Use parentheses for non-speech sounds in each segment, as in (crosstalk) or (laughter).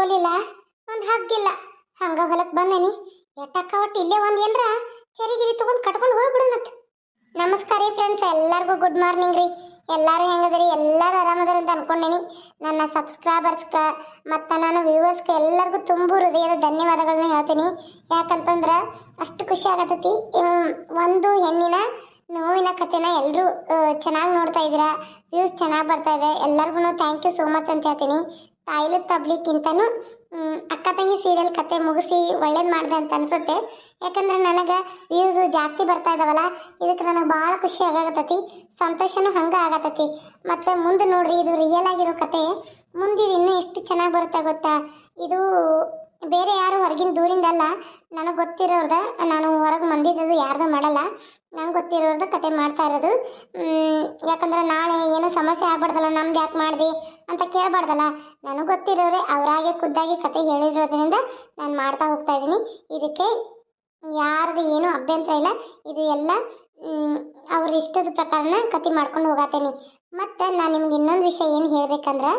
ತಗೋಲಿಲ್ಲ? ಒಂದು ಹಗ್ಗಿಲ್ಲ. ಹಂಗ ಹೊಲಕ್ಕೆ ಬಂದೇನಿ. ಎಟ್ಟಕ್ಕ ಒಟ್ಟು ಇಲ್ಲೇ ಒಂದು ಏನರ ಚರಿಗಿರಿ ತಗೊಂಡು ಕಟ್ಕೊಂಡು ಹೋಗ್ಬಿಡೋಣತ್ ನಮಸ್ಕಾರ ರೀ ಫ್ರೆಂಡ್ಸ್ ಎಲ್ಲರಿಗೂ ಗುಡ್ ಮಾರ್ನಿಂಗ್ ರೀ. ಎಲ್ಲರೂ ಹೆಂಗದ್ರಿ? ಎಲ್ಲರೂ ಆರಾಮದಾರ ಅಂತ ಅನ್ಕೊಂಡೇನಿ. ನನ್ನ ಸಬ್ಸ್ಕ್ರೈಬರ್ಸ್ಗ ಮತ್ತು ನನ್ನ ವ್ಯೂವರ್ಸ್ಗೆ ಎಲ್ಲರಿಗೂ ತುಂಬ ಹೃದಯದ ಧನ್ಯವಾದಗಳನ್ನ ಹೇಳ್ತೀನಿ. ಯಾಕಂತಂದ್ರೆ ಅಷ್ಟು ಖುಷಿ ಆಗತ್ತೈತಿ ಒಂದು ಹೆಣ್ಣಿನ ನೋವಿನ ಕಥೆನ ಎಲ್ಲರೂ ಚೆನ್ನಾಗಿ ನೋಡ್ತಾ ಇದ್ದೀರಾ? ವ್ಯೂಸ್ ಚೆನ್ನಾಗಿ ಬರ್ತಾ ಇದೆ. ಎಲ್ಲರಿಗೂ ಥ್ಯಾಂಕ್ ಯು ಸೋ ಮಚ್ ಅಂತ ಹೇಳ್ತೀನಿ. ತಾಯಿಲ ತಬ್ಲಿಕ್ಕಿಂತನೂ ಅಕ್ಕ ತಂಗಿ ಸೀರಿಯಲ್ ಕತೆ ಮುಗಿಸಿ ಒಳ್ಳೇದು ಮಾಡಿದೆ ಅಂತ ಅನ್ಸುತ್ತೆ. ಯಾಕಂದ್ರೆ ನನಗೆ ವ್ಯೂಸ್ ಜಾಸ್ತಿ ಬರ್ತಾ ಇದಾವಲ್ಲ, ಇದಕ್ಕೆ ನನಗೆ ಭಾಳ ಖುಷಿ ಆಗಾಕತ್ತೈತಿ, ಸಂತೋಷನೂ ಹಂಗೆ ಆಗತ್ತತಿ ಮತ್ತು ಮುಂದೆ ನೋಡ್ರಿ, ಇದು ರಿಯಲ್ ಆಗಿರೋ ಕತೆ ಮುಂದೆ ಇನ್ನೂ ಎಷ್ಟು ಚೆನ್ನಾಗಿ ಬರುತ್ತೆ ಗೊತ್ತಾ? ಇದು ಬೇರೆ ಯಾರು ಹೊರಗಿನ ದೂರಿಂದಲ್ಲ ನನಗೆ ಗೊತ್ತಿರೋರ್ದ, ನಾನು ಹೊರಗೆ ಮಂದಿದ್ದು ಯಾರ್ದು ಮಾಡಲ್ಲ. ನಂಗೆ ಗೊತ್ತಿರೋರ್ದು ಕತೆ ಮಾಡ್ತಾ ಇರೋದು. ಯಾಕಂದ್ರೆ ನಾಳೆ ಏನೋ ಸಮಸ್ಯೆ ಆಗ್ಬಾರ್ದಲ್ಲ, ನಮ್ದು ಯಾಕೆ ಮಾಡಿದೆ ಅಂತ ಕೇಳಬಾರ್ದಲ್ಲ. ನನಗೆ ಗೊತ್ತಿರೋರೆ ಅವರಾಗೆ ಖುದ್ದಾಗಿ ಕತೆ ಹೇಳಿರೋದ್ರಿಂದ ನಾನು ಮಾಡ್ತಾ ಹೋಗ್ತಾ ಇದ್ದೀನಿ. ಇದಕ್ಕೆ ಯಾರ್ದು ಏನು ಅಭ್ಯಂತರ ಇಲ್ಲ. ಇದು ಎಲ್ಲ ಅವ್ರ ಇಷ್ಟದ ಪ್ರಕಾರನ ಕತೆ ಮಾಡ್ಕೊಂಡು ಹೋಗತ್ತೇನೆ ಮತ್ತು ನಾನು ನಿಮ್ಗೆ ಇನ್ನೊಂದು ವಿಷಯ ಏನು ಹೇಳ್ಬೇಕಂದ್ರೆ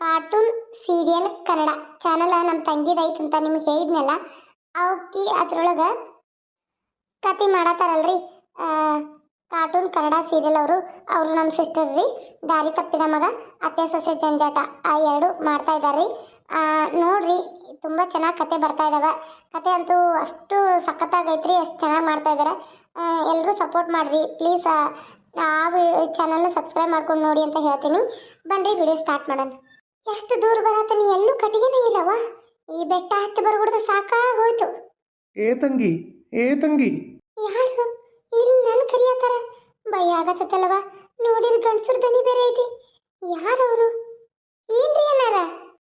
ಕಾರ್ಟೂನ್ ಸೀರಿಯಲ್ ಕನ್ನಡ ಚಾನಲ್ ನಮ್ಮ ತಂಗಿದೈತೆ ಅಂತ ನಿಮ್ಗೆ ಹೇಳಿದ್ನಲ್ಲ ಅವಕ್ಕಿ ಅದ್ರೊಳಗೆ ಕತೆ ಮಾಡತ್ತಾರಲ್ರಿ ಕಾರ್ಟೂನ್ ಕನ್ನಡ ಸೀರಿಯಲ್ ಅವರು ಅವರು ನಮ್ಮ ಸಿಸ್ಟರ್ ರೀ, ದಾರಿ ತಪ್ಪಿದ ಮಗ, ಅತ್ತೆ ಸೊಸೆ ಜಂಜಾಟ, ಆ ಎರಡು ಮಾಡ್ತಾ ಇದ್ದಾರೆ ನೋಡ್ರಿ, ತುಂಬ ಚೆನ್ನಾಗಿ ಕತೆ ಬರ್ತಾ ಇದ್ದಾವೆ ಕತೆ ಅಂತೂ ಅಷ್ಟು ಸಖತ್ತಾಗೈತ್ರಿ, ಅಷ್ಟು ಚೆನ್ನಾಗಿ ಮಾಡ್ತಾ ಇದ್ದಾರೆ ಎಲ್ಲರೂ ಸಪೋರ್ಟ್ ಮಾಡಿರಿ. ಪ್ಲೀಸ್ ಆ ಚಾನಲ್ನ ಸಬ್ಸ್ಕ್ರೈಬ್ ಮಾಡ್ಕೊಂಡು ನೋಡಿ ಅಂತ ಹೇಳ್ತೀನಿ. ಬನ್ನಿರಿ ವಿಡಿಯೋ ಸ್ಟಾರ್ಟ್ ಮಾಡೋಣ. ಎಷ್ಟು ದೂರ ಬರತನ ಎಲ್ಲೂ ಕಟ್ಟಿಗೆನ ಇಲ್ಲವ ಈ ಬೆಟ್ಟ ಹತ್ತಿ ಬರ್ಬಿಡ್ದು ಸಾಕಾಗೋಯ್ತು. ಏ ತಂಗಿ ಏ ತಂಗಿ. ಯಾರು? ಇಲ್ಲಿ ನನ್ನ ಕರಿಯತಾರ? ಭಯ ಆಗತ್ತಲ್ವ ನೋಡಿರ್ ಗಂಡಸರ ದನಿ ಬೇರೆ ಐತಿ. ಯಾರವರು? ಏನ್ರಿ ಏನಾರ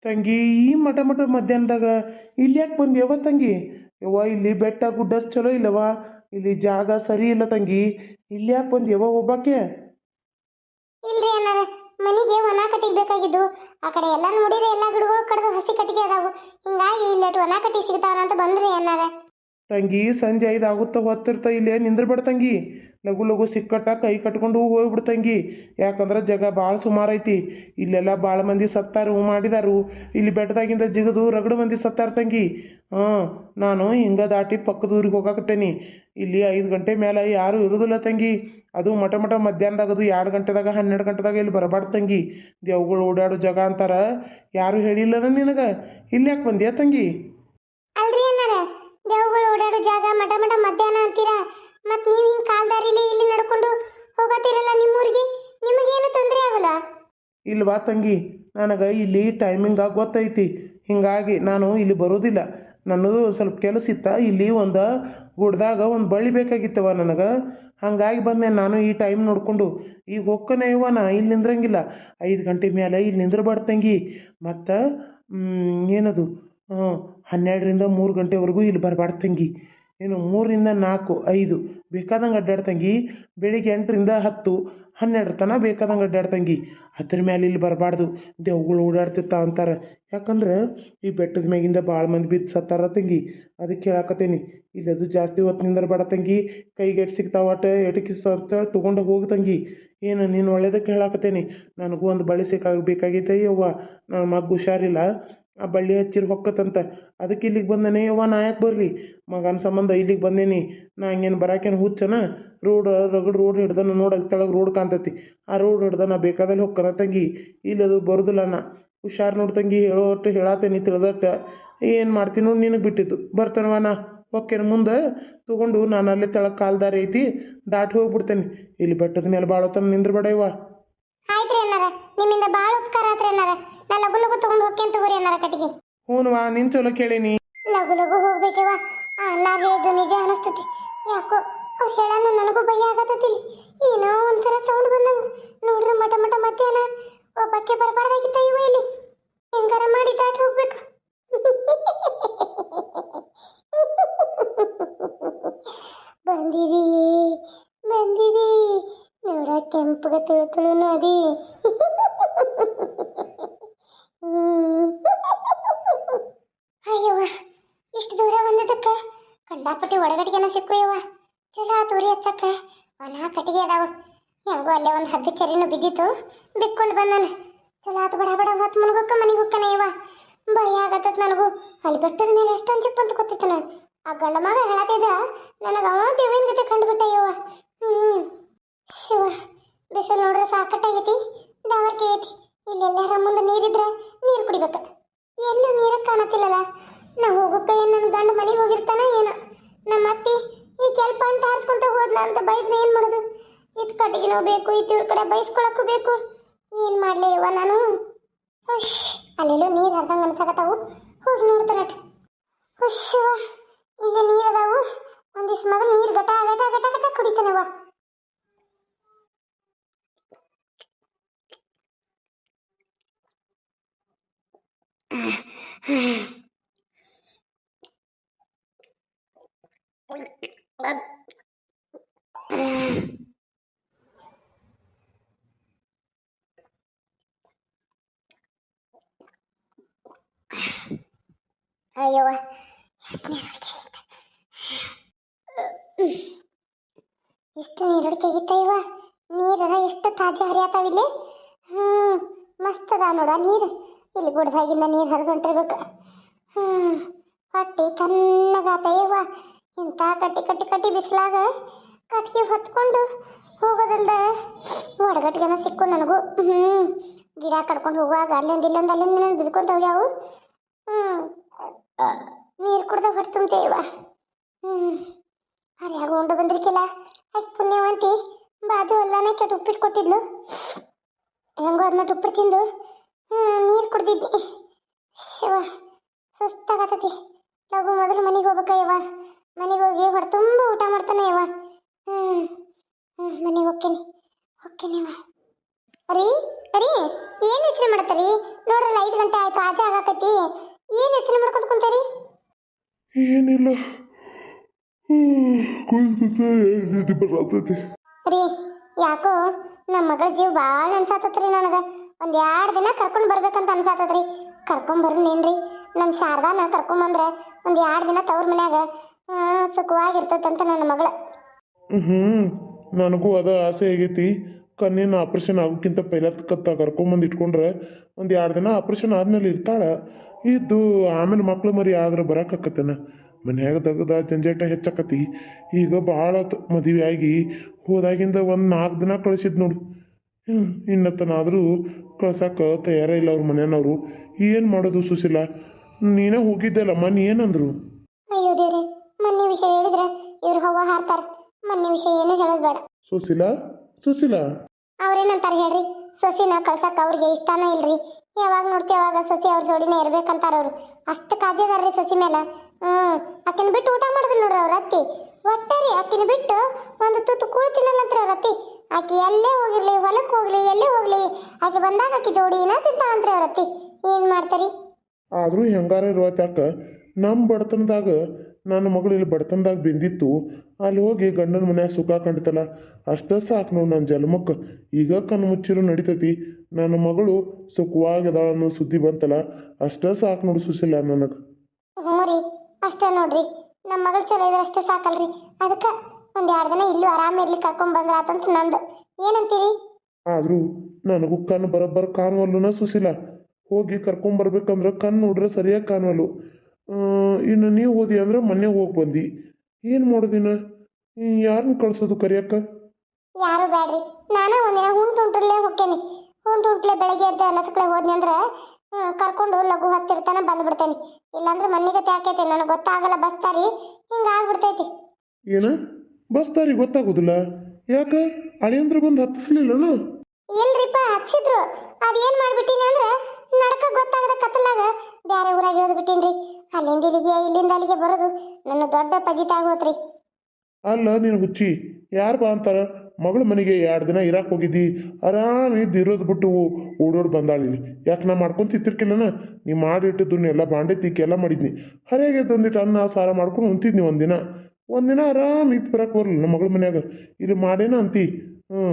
ತಂಗಿ ಈ ಮಠ ಮಠ ಮಧ್ಯಾಹ್ನದಾಗ ಇಲ್ಲಿ ಯಾಕೆ ಬಂದ್ಯವ ತಂಗಿ? ಯವ್ವ ಇಲ್ಲಿ ಬೆಟ್ಟ ಗುಡ್ಡ ಚಲೋ ಇಲ್ಲವ ಇಲ್ಲಿ ಜಾಗ ಸರಿ ಇಲ್ಲ ತಂಗಿ. ಇಲ್ಲಿ ಯಾಕೆ ಬಂದ್ಯವ ಒಬ್ಬಾಕೆ? ಮನೆಗೆ ಒಣ ಕಟ್ಟಿಗೆ ಬೇಕಾಗಿದ್ದು. ಆ ಕಡೆ ಎಲ್ಲ ನೋಡಿದ್ರೆ ಎಲ್ಲ ಗಿಡಗಳು ಕಡ್ದು ಹಸಿ ಕಟ್ಟಿಗೆ ಅದಾವು. ಹಿಂಗಾಗಿ ಇಲ್ಲಟ್ಟು ಒಣ ಕಟ್ಟಿಗೆ ಸಿಗ್ತಾವನಂತ ಬಂದ್ರಿ ಅನ್ನಾರ. ತಂಗಿ, ಸಂಜೆ ಐದು ಆಗುತ್ತ ಹೊತ್ತಿರ್ತ ಇಲ್ಲೇ ನಿಂದ್ರಬೇಡ ತಂಗಿ. ಲಘು ಲಘು ಸಿಕ್ಕಟ್ಟ ಕೈ ಕಟ್ಕೊಂಡು ಹೋಗ್ಬಿಡು ತಂಗಿ. ಯಾಕಂದ್ರೆ ಜಗ ಭಾಳ ಸುಮಾರು ಐತಿ. ಇಲ್ಲೆಲ್ಲ ಭಾಳ ಮಂದಿ ಸತ್ತಾರು ಮಾಡಿದಾರು. ಇಲ್ಲಿ ಬೆಟ್ಟದಾಗಿಂದ ಜಿಗಿದು ರಗಡು ಮಂದಿ ಸತ್ತಾರ ತಂಗಿ. ಹಾಂ ನಾನು ಹಿಂಗ ದಾಟಿ ಪಕ್ಕದ ಊರಿಗೆ ಹೋಗಾಕತ್ತೇನಿ. ಇಲ್ಲಿ ಐದು ಗಂಟೆ ಮೇಲೆ ಯಾರೂ ಇರೋದಿಲ್ಲ ತಂಗಿ. ಅದು ಮಟ ಮಟ ಮಧ್ಯಾಹ್ನದಾಗ ಅದು ಎರಡು ಗಂಟೆದಾಗ ಹನ್ನೆರಡು ಗಂಟೆದಾಗ ಇಲ್ಲಿ ಬರಬಾರ್ದು ತಂಗಿ. ದೇವ್ಗಳು ಓಡಾಡೋ ಜಾಗ ಅಂತಾರ. ಯಾರು ಹೇಳಿಲ್ಲನ ನಿನಗೆ? ಇಲ್ಲಿ ಯಾಕೆ ಬಂದ್ಯಾ ತಂಗಿ? ಅಲ್ರಿ ಅನ್ನಾರ ದೇವ್ಗಳು ಓಡಾಡೋ ಜಾಗ ಮಠ ಮಠ ಮಧ್ಯಾಹ್ನ ಅಂತೀರಾ. ಮತ್ ನೀವು ಹಿಂಗ್ ಕಾಲ್ದಾರಿಲಿ ಇಲ್ಲಿ ನಡ್ಕೊಂಡು ಹೋಗತ್ತೀರಲ್ಲ ನಿಮ್ಮೂರಿಗೆ? ನಿಮಗೇನು ತೊಂದರೆ ಆಗಲ್ಲ? ಇಲ್ವಾ ತಂಗಿ? ನನಗೆ ಇಲ್ಲಿ ಟೈಮಿಂಗ ಗೊತ್ತೈತಿ. ಹಿಂಗಾಗಿ ನಾನು ಇಲ್ಲಿ ಬರೋದಿಲ್ಲ. ನನ್ನದು ಸ್ವಲ್ಪ ಕೆಲಸ ಇತ್ತ ಇಲ್ಲಿ ಒಂದು ಗುಡ್ದಾಗ ಒಂದು ಬಳ್ಳಿ ಬೇಕಾಗಿತ್ತವ ನನಗೆ. ಹಂಗಾಗಿ ಬಂದೆ ನಾನು ಈ ಟೈಮ್ ನೋಡಿಕೊಂಡು, ಈಗ ಹೊಕ್ಕನೆ ಇವ ನಾ ಇಲ್ಲಿ ನಿಂದ್ರಂಗಿಲ್ಲ. ಐದು ಗಂಟೆ ಮೇಲೆ ಇಲ್ಲಿ ನಿಂದ್ರಬಾರ್ದು ತಂಗಿ. ಮತ್ತು ಏನದು? ಹನ್ನೆರಡರಿಂದ ಮೂರು ಗಂಟೆವರೆಗೂ ಇಲ್ಲಿ ಬರಬಾರ್ದು ತಂಗಿ. ಏನು ಮೂರರಿಂದ ನಾಲ್ಕು, ಐದು. ಬೇಕಾದಂಗೆ ಅಡ್ಡಾಡ್ತಂಗಿ ಬೆಳಿಗ್ಗೆ ಎಂಟರಿಂದ ಹತ್ತು ಹನ್ನೆರಡರ ತನಕ ಬೇಕಾದಂಗೆ ಅಡ್ಡಾಡ್ತಂಗಿ ತಂಗಿ. ಮ್ಯಾಲೆ ಇಲ್ಲಿ ಬರಬಾರ್ದು ದೆವ್ಗಳು ಓಡಾಡ್ತಿರ್ತಾವ ಅಂತಾರೆ. ಯಾಕಂದ್ರೆ ಈ ಬೆಟ್ಟದ ಮ್ಯಾಗಿಂದ ಭಾಳ ಮಂದಿ ಬಿದ್ದು ಸತ್ತಾರ ತಂಗಿ. ಅದಕ್ಕೆ ಹೇಳಾಕತ್ತೀನಿ ಇಲ್ಲಿ ಅದು ಜಾಸ್ತಿ ಹೊತ್ತು ಬಡ ತಂಗಿ ಕೈಗೆ ಎಟ್ ಸಿಗ್ತಾವ ಒಟ್ಟು ಎಟಕ್ಕೆ ಸತ್ತ ತೊಗೊಂಡು ಹೋಗಿ ತಂಗಿ. ಏನು ನೀನು ಒಳ್ಳೇದಕ್ಕೆ ಹೇಳಾಕತ್ತೇನಿ ನನಗೂ ಒಂದು ಬಳಿ ಸಿಕ್ಕಾಗ ಬೇಕಾಗೈತೆ ಯವ್ವ ನನ್ನ ಮಗ ಹುಷಾರಿಲ್ಲ. ಆ ಬಳ್ಳಿ ಹಚ್ಚಿರ್ ಹೊಕ್ಕತ್ತಂತ ಅದಕ್ಕೆ ಇಲ್ಲಿಗೆ ಬಂದನೇ, ಯವ್ವ ನಾ ಯಾಕೆ ಬರಲಿ? ಮಗನ ಸಂಬಂಧ ಇಲ್ಲಿಗೆ ಬಂದೇನಿ. ನಾ ಹಂಗೇನು ಬರಾಕೇನು ಹುಚ್ಚನ? ರೋಡ್, ರಗಡ್ ರೋಡ್ ಹಿಡ್ದನ ನೋಡಿ ಅಲ್ಲಿ ಕೆಳಗೆ ರೋಡ್ ಕಾಣ್ತೈತಿ. ಆ ರೋಡ್ ಹಿಡ್ದ ನಾ ಬೇಕಾದಲ್ಲಿ ಹೊಕ್ಕನ ತಂಗಿ. ಇಲ್ಲದು ಬರುದಿಲ್ಲ ನಾ. ಹುಷಾರು ನೋಡಿ ತಂಗಿ, ಹೇಳೋ ಅಷ್ಟು ಹೇಳತ್ತೇನಿ ತಿಳಿದಟ್ಟ. ಏನು ಮಾಡ್ತೀನಿ ನೋಡಿ ನಿನಗೆ ಬಿಟ್ಟಿದ್ದು. ಬರ್ತಾನವ ನಾ. ಹೊಕ್ಕೇನು ಮುಂದೆ ತೊಗೊಂಡು ನಾನು ಅಲ್ಲೇ ತೆಳಗೆ ಕಾಲ್ದಾರಿ ಐತಿ, ದಾಟಿ ಹೋಗ್ಬಿಡ್ತೇನೆ. ಇಲ್ಲಿ ಬೆಟ್ಟದ ಮೇಲೆ ಭಾಳ ಹೊತ್ತನ ನಿಂದ್ರಬೇಡ ಇವ ಆಯ್ತ್ರಿ ನಿಮ್ಮಿಂದ ಭಾಳ ಉಪಕಾರ ಆತ್ರಿ ಅನ್ನಾರ ನಾ ಲಗು ಲಗು ತಗೊಂಡು ಅಂತ ತಗೋರಿ ಅನ್ನಾರ ಕಟ್ಟಿಗೆ. ಹ್ಞೂನ್ವಾ ನಿನ್ ಚಲೋ ಕೇಳಿನಿ ಲಗು ಲಗು ಹೋಗ್ಬೇಕವ ಅಣ್ಣ ಹೇಳಿದ್ದು ನಿಜ ಅನಿಸ್ತತಿ. ಯಾಕೋ ಅವ್ರು ಹೇಳೋಣ ನನಗೂ ಭಯ ಆಗತ್ತತಿ. ಏನೋ ಒಂಥರ ಸೌಂಡ್ ಬಂದಂಗ. ನೋಡ್ರಿ ಮಟ ಮಟ ಮಧ್ಯಾಹ್ನ. ಒಬ್ಬಕ್ಕೆ ಬರಬಾರ್ದಾಗಿತ್ತ ಇವ ಇಲ್ಲಿ ಹೆಂಗಾರ ಮಾಡಿ ದಾಟಿ ಹೋಗ್ಬೇಕು. (laughs) ಬಂದಿದಿ ಬಂದಿದಿ ನೋಡ ತುಳು ನದಿ. ಹ್ಮ್. ಅಯ್ಯವ್ವ, ಇಷ್ಟು ದೂರ ಬಂದದಕ್ಕ. ಕಂಡಾಪಟ್ಟಿ ಒಡಗಟ್ಟಿಗೆನ ಸಿಕ್ಕು ಯವ್ವ ಚಲೋ ತೂರಿ ಹಚ್ಚಕ್ಕ. ಒಣ ಕಟ್ಟಿಗೆ ಅದಾವ. ಹೆಂಗೋ ಅಲ್ಲೇ ಒಂದು ಹಬ್ಬ ಚರಿನೂ ಬಿದ್ದಿತ್ತು. ಬಿಕ್ಕೊಂಡು ಬಂದಾನ. ಚಲೋ ಆತು ಬಡ ಬಡ ಹೊತ್ತು ಮುನ್ಗೋಕ್ಕ ಮನೆಗೆ ಯವ್ವ ಭಯ ಆಗತ್ತದ ನನಗೂ. ಅಲ್ಲಿ ಬೆಟ್ಟದ ಮೇಲೆ ಎಷ್ಟು ಚಿಕ್ಕ ಅಂತ ಗೊತ್ತಿತ್ತು ನಾನು ಆ ಗಂಡ ಮಗ ಹೇಳತ್ತಿದ್ದ, ನನಗೆ ಅವ ದೇವಿನ ಗತೆ ಕಂಡುಬಿಟ್ಟ ಹ್ಮ್ ಶಿವ ಬಿಸಿಲು ನೋಡ್ರೆ ಸಾಕಟ್ಟಾಗೈತಿ ದಾವರ್ಕೆ ಐತಿ ಇಲ್ಲೆಲ್ಲಾರ ಮುಂದೆ ನೀರಿದ್ರೆ ನೀರು ಕುಡಿಬೇಕು ಎಲ್ಲೂ ನೀರ ಕಾಣತಿಲ್ಲಲ್ಲ ನಾ ಹೋಗೋಕೆ ಏನು ನನ್ನ ಗಂಡ ಮನೆಗೆ ಹೋಗಿರ್ತಾನ ಏನೋ ನಮ್ಮ ಅತ್ತಿ ಈ ಕೆಲ್ಪ ಅಂತ ಹಾರಿಸ್ಕೊಂತ ಹೋದ್ಲ ಅಂತ ಬೈದ್ರೆ ಏನು ಮಾಡೋದು ಇದು ಕಟ್ಟಿಗೆನೂ ಬೇಕು ಈ ಕಡೆ ಬೈಸ್ಕೊಳಕ್ಕೂ ಬೇಕು. ಏನು ಮಾಡ್ಲಿ ಇವ ನಾನು? ಹುಷ್ ಅಲ್ಲೆಲ್ಲೋ ನೀರು ಹರಿದಂಗೆ ಅನ್ಸಕತ್ತಾವು. ಹೋಗಿ ನೋಡ್ತಾರ ಹುಷ್ ಇಲ್ಲಿ ನೀರು ಅದಾವು. ಒಂದಿಸ್ ಮೊದಲು ನೀರು ಗಟ ಗಟ ಗಟ ಗಟ ಕುಡಿತಾನವ ಅಯ್ಯವ್ವ ಎಷ್ಟು ನೀರು ಆಗಿತ್ತ ಇವ? ನೀರರ ಎಷ್ಟು ತಾಜಾ ಹರಿಯತಾವಿಲ್ಲಿ ಹ್ಞೂ ಮಸ್ತ್ ಅದ ನೋಡ ನೀರು. ಇಲ್ಲಿ ಗುಡ್ದಾಗಿಂದ ನೀರು ಹರಿದು ಹೊಂಟಿರ್ಬೇಕು ಹ್ಞೂ ಹೊಟ್ಟಿ ತಣ್ಣಗಾತ ಇವ. ಇಂಥ ಕಟ್ಟಿ ಕಟ್ಟಿ ಕಟ್ಟಿ ಬಿಸಿಲಾಗ ಕಟ್ಗೆ ಹೊತ್ಕೊಂಡು ಹೋಗೋದಲ್ದ? ಒಡಗಟ್ಟಿಗೆನ ಸಿಕ್ಕು ನನಗೂ. ಹ್ಞೂ ಗಿಡ ಕಡ್ಕೊಂಡು ಹೋಗುವಾಗ ಅಲ್ಲಿಂದ ಇಲ್ಲೊಂದು ಅಲ್ಲಿಂದ ಬಿದ್ಕೊಂತ ಹೋಗ್ಯಾವು. ಹ್ಞೂ ನೀರು ಕುಡ್ದ ಹೊಟ್ಟೆ ತುಂಬ್ತೇವ ಹ್ಞೂ ಹರಿಯಾಗ ಉಂಡು ಬಂದಿರ್ಕಿಲ್ಲ? ಆಯ್ತು ಪುಣ್ಯವಂತಿ ಬಾಜು ಅಲ್ಲಾನೆ ಕೆಟ್ಟ ಉಪ್ಪಿಟ್ಟು ಕೊಟ್ಟಿದ್ಲು. ಹೆಂಗೋ ಅದನ್ನ ಉಪ್ಪಿಟ್ಟು ತಿಂದು. ಹ್ಞೂ ನೀರು ಕುಡ್ದಿದ್ನಿ ಶಿವ ಸುಸ್ತಾಗತ್ತತಿ ಲಘು ಮೊದಲು ಮನೆಗೆ ಹೋಗ್ಬೇಕ ಇವ. ಮನೆಗೆ ಹೋಗಿ ಹೊಟ್ಟೆ ತುಂಬ ಊಟ ಮಾಡ್ತಾನೆ ಇವ. ಹ್ಞೂ ಮನೆಗೆ ಹೋಗ್ತೀನಿ ಹೋಗ್ತೀನಿ ಇವ. ರೀ ರೀ, ಏನು ಯೋಚನೆ ಮಾಡ್ತಾರಿ ನೋಡ್ರಲ್ಲ, ಐದು ಗಂಟೆ ಆಯ್ತು ಆಜೆ ಆಗಾಕತಿ ಏನು ಯೋಚನೆ ಮಾಡ್ಕೊಂತ ಕುಂತಾರಿ? ಏನಿಲ್ಲ. ಬರತೈತಿ ರೀ ಯಾಕೋ ನಮ್ಮ ಮಗಳ ಜೀವ ಭಾಳ ಅನ್ಸಾತತ್ರಿ ನನಗೆ. ಒಂದು ಎರಡು ದಿನ ಕರ್ಕೊಂಡು ಬರ್ಬೇಕಂತ ಅನ್ಸಾತತ್ರಿ. ಕರ್ಕೊಂಡ್ ಬರ್ನೇನ್ರಿ? ನಮ್ಮ ಶಾರದಾನ ಕರ್ಕೊಂಬಂದ್ರೆ ಒಂದು ಎರಡು ದಿನ ತವ್ರ ಮನ್ಯಾಗ ಆ, ಸುಖವಾಗಿರ್ತೈತಂತ ನನ್ನ ಮಗಳ. ಹ್ಞೂ ನನಗೂ ಅದ ಆಸೆ ಆಗೈತಿ. ಕಣ್ಣಿನ ಆಪ್ರೇಷನ್ ಆಗೋಕ್ಕಿಂತ ಪೈಲ ಕತ್ತ ಕರ್ಕೊಂಬಂದು ಇಟ್ಕೊಂಡ್ರೆ ಒಂದು ಎರಡು ದಿನ ಆಪ್ರೇಷನ್ ಆದ್ಮೇಲೆ ಇರ್ತಾಳೆ. ಇದ್ದು ಆಮೇಲೆ ಮಕ್ಳು ಮರಿ ಆದ್ರೆ ಬರೋಕ್ಕಾಕತ್ತೇನ ಮನ್ಯಾಗ ದಗದ ಜಂಜಾಟ ಹೆಚ್ಚಾಕತಿ. ಈಗ ಭಾಳ ಮದುವೆ ಆಗಿ ಹೋದಾಗಿಂದ ಒಂದು ನಾಲ್ಕು ದಿನ ಕಳಿಸಿದ್ ನೋಡು. ಹ್ಞೂ ಇನ್ನತ್ತನಾದರೂ ಕಳ್ಸಕ್ಕೆ ತಯಾರ ಇಲ್ಲ ಅವ್ರ ಮನೆಯವ್ರು ಏನು ಮಾಡೋದು ಸುಶೀಲ? ನೀನೇ ಹೋಗಿದ್ದೆಲ್ಲಮ್ಮ ನೀ ಏನಂದ್ರು ಅಯ್ಯೋ ದೇವ್ರೆ ಮೊನ್ನೆ ವಿಷಯ ಹೇಳಿದ್ರೆ ಇವ್ರು ಹವ್ವ ಹಾರ್ತಾರ. ಮೊನ್ನೆ ವಿಷಯ ಏನು ಹೇಳೋದು ಬೇಡ. ಸುಶೀಲ? ಸುಶೀಲ? ಅವ್ರೇನಂತಾರ ಹೇಳ್ರಿ? ಸೊಸಿನ ಕಳ್ಸಕ್ ಅವ್ರಿಗೆ ಇಷ್ಟಾನ ಇಲ್ರಿ. ಯಾವಾಗ ನೋಡ್ತೀವಿ ಅವಾಗ ಸಸಿ ಅವ್ರ ಜೋಡಿನೇ ಇರ್ಬೇಕಂತಾರ ಅವ್ರು. ಅಷ್ಟು ಕಾದಿದಾರ್ರಿ ಸಸಿ ಮೇಲೆ ಹ್ಮ್. ಅಕ್ಕಿನ ಬಿಟ್ಟು ಊಟ ಮಾಡಿದ್ರು ನೋಡ್ರಿ ಅವ್ರ ಅತ್ತಿ. ಒಟ್ಟೆ ರೀ, ಆಕಿನ ಬಿಟ್ಟು ಒಂದು ತುತ್ತು ಕೂಳು ತಿನ್ನಲ್ಲಂತ್ರಿ ಅವ್ರ ಅತ್ತಿ. ಆಕೆ ಎಲ್ಲೇ ಹೋಗಿರ್ಲಿ ಹೊಲಕ್ಕೆ ಹೋಗ್ಲಿ, ಎಲ್ಲೇ ಹೋಗ್ಲಿ, ಆಕೆ ಬಂದಾಗ ಆಕಿ ಏನ ತಿಂತಾಳಂತ್ರಿ ಅವ್ರ ಅತ್ತಿ. ಏನ್ ಮಾಡ್ತಾರಿ? ಆದರೂ ಹೆಂಗಾರ ಇರುವತ್ತಾಕ ನಮ್ಮ ಬಡತನದಾಗ, ನನ್ನ ಮಗಳು ಇಲ್ಲಿ ಬಡತನದಾಗ ಬಿಂದಿತ್ತು ಅಲ್ಲಿ ಹೋಗಿ ಗಂಡನ ಮನ್ಯಾಗ ಸುಖ ಕಂಡಿತಲ್ಲ ಅಷ್ಟೇ ಸಾಕು ನೋಡು ನನ್ನ ಜನ್ಮಕ್ಕೆ. ಈಗ ಕಣ್ಣು ಮುಚ್ಚಿರು ನಡಿತೈತಿ. ನನ್ನ ಮಗಳು ಸುಖವಾಗಿದಾಳ ಅನ್ನೋ ಸುದ್ದಿ ಬಂತಲ್ಲ ಅಷ್ಟೇ ಸಾಕು ನೋಡು ಸುಶೀಲ ನನಗೆ. ಹ್ಞೂ ರೀ ಅಷ್ಟೇ ನೋಡ್ರಿ. ನಮ್ಮ ಮಗಳು ಚಲೋ ಇದ್ರೆ ಅಷ್ಟೇ ಸಾಕಲ್ರಿ. ಅದಕ್ಕೆ ಒಂದು ಎರಡು ದಿನ ಇಲ್ಲೂ ಆರಾಮಿರ್ಲಿ ಕರ್ಕೊಂಡ್ ಬಂದ್ರ ಆತಂತ ನಂದು. ಏನಂತೀರಿ? ಆದರೂ ನನಗೂ ಕಣ್ಣು ಬರೋಬ್ಬರ ಕಾಣುವಲ್ಲುನ ಸುಶೀಲ. ಹೋಗಿ ಕರ್ಕೊಂಬರ್ಬೇಕಂದ್ರೆ ಕಣ್ಣು ನೋಡ್ರೆ ಸರಿಯಾಗಿ ಕಾಣುವಲ್ಲು ಇನ್ನು ನೀವು ಓದಿ ಅಂದ್ರೆ ಮೊನ್ನೆ ಹೋಗಿ ಬಂದು. ಏನು ಮಾಡೋದಿನ ಯಾರನ್ನ ಕಳ್ಸೋದು ಕರಿಯಕ್ಕ? ಯಾರು ಬ್ಯಾಡ್ರಿ. ನಾನು ಒಂದಿನ ಹುಂಟು ಹುಂಟುಲ್ಲೇ ಹೋಗ್ತೇನೆ ಹುಂಟು ಉಂಟ್ಲೆ ಬೆಳಗ್ಗೆ ಎದ್ದು ನಸಕ್ಲೆ ಹೋದ್ನಿ ಅಂದ್ರೆ ಕರ್ಕೊಂಡು ಲಘು ಹತ್ತಿರ್ತಾನೆ ಬಂದ್ಬಿಡ್ತೇನೆ. ಇಲ್ಲಾಂದ್ರೆ ಮಣ್ಣಿಗೆ ತ್ಯಾಕೈತೆ ನನಗೆ ಗೊತ್ತಾಗಲ್ಲ ಬಸ್ತಾರಿ. ಹಿಂಗೆ ಆಗ್ಬಿಡ್ತೈತಿ. ಏನ? ಬಸ್ ದಾರಿ ಗೊತ್ತಾಗೋದಿಲ್ಲ. ಯಾಕ? ಅಳಿಯಂದ್ರ ಬಂದು ಹತ್ತಿಸ್ಲಿಲ್ಲನ? ಇಲ್ರಿಪ್ಪ ಹಚ್ಚಿದ್ರು. ಅದೇನ್ ಮಾಡ್ಬಿಟ್ಟಿನಿ ಅಂದ್ರೆ ನಡಕ ಗೊತ್ತಾಗದ ಕತ್ತಲಾಗ ಬೇರೆ ಊರಾಗ ಇಳಿದು ಬಿಟ್ಟಿನ್ರಿ. ಅಲ್ಲಿಂದ ಇಲ್ಲಿಗೆ ಇಲ್ಲಿಂದ ಅಲ್ಲಿಗೆ ಬರೋದು ನನ್ನ ದೊಡ್ಡ ಪಜಿತ ಆಗೋತ್ರಿ ಅಲ್ಲ ನೀನು ಹುಚ್ಚಿ. ಯಾರು ಬಾ ಅಂತಾರ? ಮಗಳ ಮನೆಗೆ ಎರಡು ದಿನ ಇರಾಕ್ ಹೋಗಿದ್ದಿ? ಆರಾಮ್ ಇದ್ದು, ಇರೋದು ಬಿಟ್ಟು ಓಡೋಡ್ ಬಂದಾಳಿ. ಯಾಕೆ ನಾ ಮಾಡ್ಕೊಂತ ಇತ್ತಿರ್ಕಿಲ್ಲನ ನೀ ಮಾಡಿಟ್ಟಿದ್ದು ಎಲ್ಲ ಬಾಂಡೆ ತಿಕ್ಕಿ ಎಲ್ಲ ಮಾಡಿದ್ನಿ. ಹರಿಯಾಗೆ ತಂದಿಟ್ಟು ಅನ್ನ, ಸಾರ ಮಾಡ್ಕೊಂಡು ಉಂತಿದ್ನಿ ಒಂದಿನ. ಒಂದಿನ ಆರಾಮ್ ಇದ್ದು ಬರಕ್ಕೆ ಬರಲ್ಲ ನಮ್ಮ ಮಗಳ ಮನ್ಯಾಗ. ಇದು ಮಾಡೇನ ಅಂತಿ. ಹ್ಞೂ